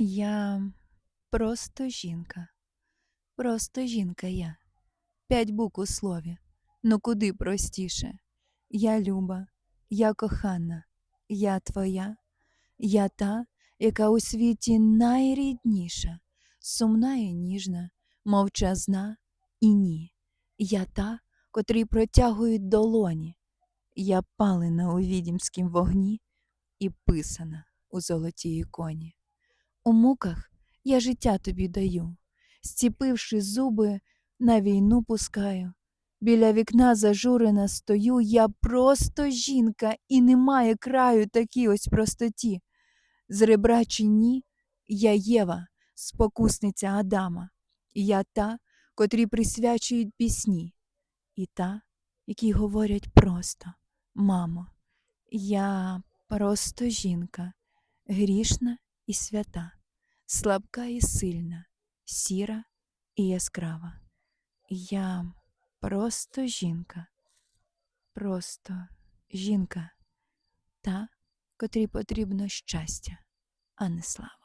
Я просто жінка. Просто жінка я. П'ять букв у слові. Ну куди простіше? Я люба, я кохана, я твоя, я та, яка у світі найрідніша, сумна і ніжна, мовчазна і ні. Я та, котрій протягують долоні. Я палена у відімськім вогні і писана у золотій іконі. У муках я життя тобі даю, зціпивши зуби, на війну пускаю. Біля вікна зажурена стою, я просто жінка, і немає краю такій ось простоті. З ребра чи ні, я Єва, спокусниця Адама, я та, котрі присвячують пісні, і та, які говорять просто, мамо, я просто жінка, грішна і свята, слабка і сильна, сіра і яскрава. Я просто жінка, просто жінка, та, котрій потрібно щастя, а не слава.